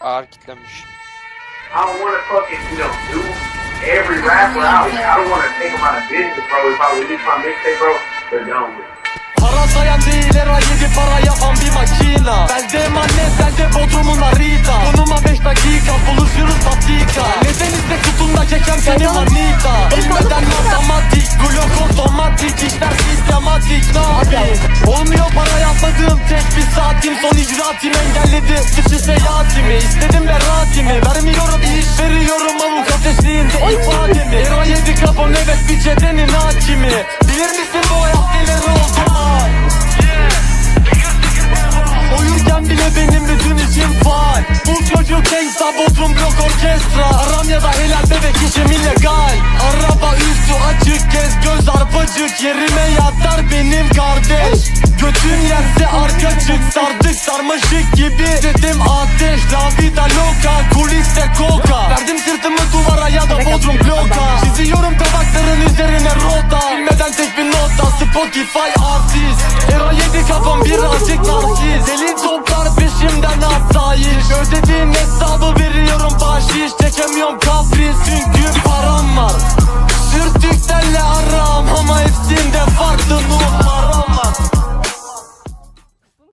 ağır kitlenmiş. I don't want to fucking, you know, do every rapper out here. I don't want to take them out of business, bro. If I release my mixtape, bro, they're done with. Para sayan değil era yedi para yapan bir makina Bende emanet bende bodrumun harita Konuma 5 dakika buluşuruz dakika Neden iste kutunda kekem seni manita Bilmeden matematik Glock otomatik işler sistematik Ne yapayım Olmuyor para yapmadığım tek bir saatim Son icraatim engelledi dışı Bilir misin bu hayat neler oldu ay Uyurken bile benim bütün işim faal Bu çocuk gangsta bodrum blok orkestra. Haram ya da helal bebek işim illegal. Araba üstü açık gez göz arpacık. Yerime yatar benim kardeş. Götün yerse arka çık sardık sarmaşık gibi Dedim ateş. La vida loca kuliste koka. Verdim sırtımı duvara ya da bodrum bloka. Çiziyorum tabakların üzerine rota. Bilmeden tek Spotify artist. Ero yedi kafam birazcık narsiz Deli